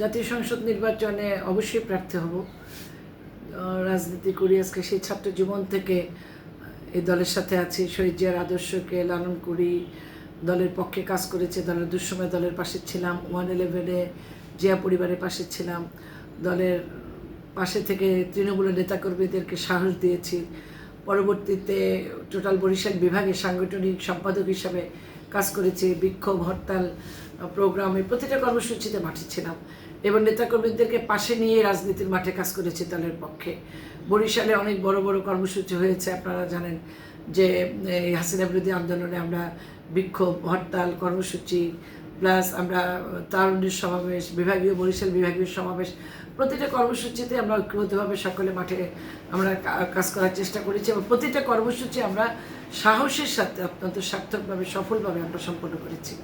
জাতীয় সংসদ নির্বাচনে অবশ্যই প্রার্থী হব। রাজনীতি করি আজকে সেই ছাত্র জীবন থেকে এই দলের সাথে আছি। শহীদ জিয়ার আদর্শকে লালন করি। দলের পক্ষে কাজ করেছে, দলের দুঃসময় দলের পাশে ছিলাম। ওয়ান ইলেভেনে জিয়া পরিবারের পাশে ছিলাম। দলের পাশে থেকে তৃণমূলের নেতাকর্মীদেরকে সাহস দিয়েছি। পরবর্তীতে টোটাল বরিশাল বিভাগে সাংগঠনিক সম্পাদক হিসাবে কাজ করেছি। বিক্ষোভ, হরতাল প্রোগ্রামে প্রতিটা কর্মসূচিতে মাঠে ছিলাম এবং নেতাকর্মীদেরকে পাশে নিয়ে রাজনীতির মাঠে কাজ করেছি দলের পক্ষে। বরিশালে অনেক বড় বড় কর্মসূচি হয়েছে, আপনারা জানেন যে, এই হাসিনা বিরোধী আন্দোলনে আমরা বিক্ষোভ, হরতাল, কর্মসূচি, প্লাস আমরা তারুণ্যের সমাবেশ, বিভাগীয়, বরিশাল বিভাগীয় সমাবেশ, প্রতিটা কর্মসূচিতে আমরা ঐক্যবদ্ধভাবে সকলে মাঠে আমরা কাজ করার চেষ্টা করেছি এবং প্রতিটা কর্মসূচি আমরা সাহসের সাথে, অত্যন্ত সার্থকভাবে, সফলভাবে আমরা সম্পন্ন করেছি।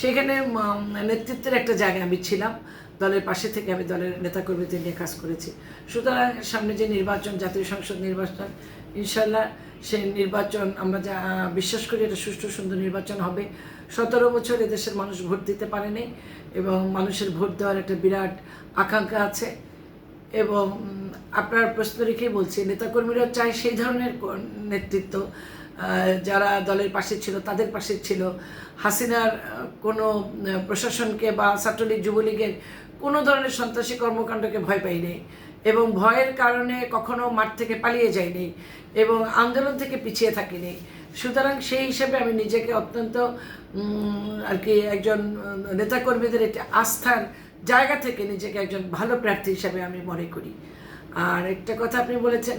সেখানে নেতৃত্বের একটা জায়গায় আমি ছিলাম। দলের পাশে থেকে আমি দলের নেতাকর্মীদের নিয়ে কাজ করেছি। সুতরাং সামনে যে নির্বাচন, জাতীয় সংসদ নির্বাচন ইনশাল্লাহ সেই নির্বাচন আমরা যা, বিশ্বাস করি এটা সুষ্ঠু, সুন্দর নির্বাচন হবে। সতেরো বছর এদেশের মানুষ ভোট দিতে পারেনি এবং মানুষের ভোট দেওয়ার একটা বিরাট আকাঙ্ক্ষা আছে। এবং আপনার প্রশ্ন রেখেই বলছি নেতাকর্মীরা চায় সেই ধরনের নেতৃত্ব। যারা দলের পাশে ছিল, তাদের পাশে ছিল। হাসিনার কোনো প্রশাসনকে বা ছাত্রলীগ, যুবলীগের কোনো ধরনের সন্ত্রাসী কর্মকাণ্ডকে ভয় পাইনি এবং ভয়ের কারণে কখনো মাঠ থেকে পালিয়ে যায়নি এবং আন্দোলন থেকে পিছিয়ে থাকিনি সুতরাং সেই হিসেবে আমি নিজেকে অত্যন্ত আর কি একজন নেতাকর্মীদের একটি আস্থার জায়গা থেকে নিজেকে একজন ভালো প্রার্থী হিসাবে আমি মনে করি। আর একটা কথা আপনি বলেছেন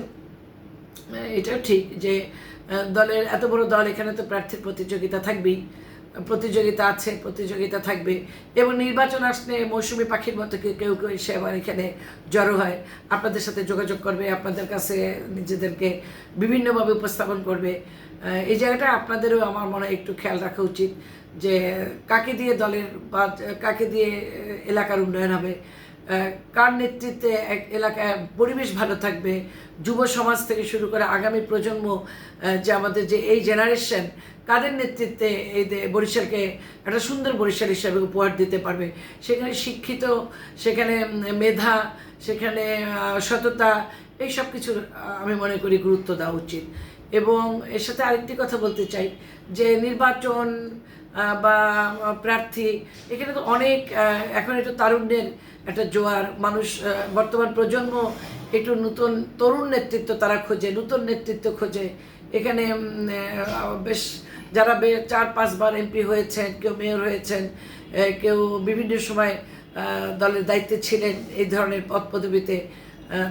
এটাও ঠিক যে দলের, এত বড় দল এখানে তো প্রার্থীর প্রতিযোগিতা থাকবেই। প্রতিযোগিতা আছে, প্রতিযোগিতা থাকবে। এবং নির্বাচন আসলে মৌসুমি পাখির মতো কেউ কেউ কেউ এসে আবার এখানে জড়ো হয়। আপনাদের সাথে যোগাযোগ করবে, আপনাদের কাছে নিজেদেরকে বিভিন্নভাবে উপস্থাপন করবে। এই জায়গাটা আপনাদেরও আমার মনে হয় একটু খেয়াল রাখা উচিত যে, কাকে দিয়ে দলের বা, কাকে দিয়ে, এলাকার উন্নয়ন হবে? কার নেতৃত্বে এক এলাকায় পরিবেশ ভালো থাকবে, যুব সমাজ থেকে শুরু করে আগামী প্রজন্ম যে আমাদের যে এই জেনারেশন কাদের নেতৃত্বে এই বরিশালকে একটা সুন্দর বরিশাল হিসাবে উপহার দিতে পারবে? সেখানে শিক্ষিত, সেখানে মেধা, সেখানে সততা, এই সব কিছুর আমি মনে করি গুরুত্ব দেওয়া উচিত। এবং এর সাথে আরেকটি কথা বলতে চাই, যে নির্বাচন বা প্রার্থী, এখানে তো অনেক এখন একটু তারুণ্যের একটা জোয়ার। মানুষ বর্তমান প্রজন্ম একটু নতুন, তরুণ নেতৃত্ব তারা খোঁজে, নতুন নেতৃত্ব খোঁজে। এখানে বেশ, যারা চার পাঁচবার এমপি হয়েছেন, কেউ মেয়র হয়েছেন কেউ বিভিন্ন সময় দলের দায়িত্বে ছিলেন এই ধরনের পদ পদবিতে।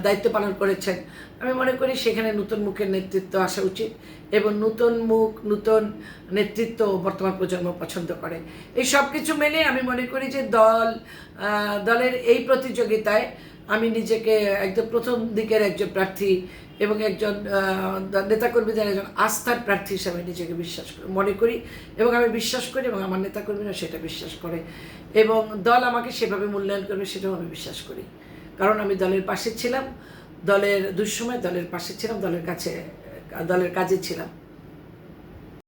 দায়িত্ব পালন করেছেন। আমি মনে করি সেখানে নতুন মুখের নেতৃত্ব আসা উচিত এবং নতুন মুখ, নতুন নেতৃত্ব বর্তমান প্রজন্ম পছন্দ করে। এই সব কিছু মেনে আমি মনে করি যে দল দলের এই প্রতিযোগিতায় আমি নিজেকে একদম প্রথম দিকের একজন প্রার্থী এবং একজন নেতাকর্মীদের একজন আস্থার প্রার্থী হিসাবে নিজেকে বিশ্বাস করি, মনে করি এবং আমি বিশ্বাস করি এবং আমার নেতাকর্মীরা সেটা বিশ্বাস করে এবং দল আমাকে সেভাবে মূল্যায়ন করবে সেটাও আমি বিশ্বাস করি। কারণ আমি দলের পাশে ছিলাম, দলের দুঃসময় দলের পাশে ছিলাম, দলের কাছে, দলের কাজে ছিলাম।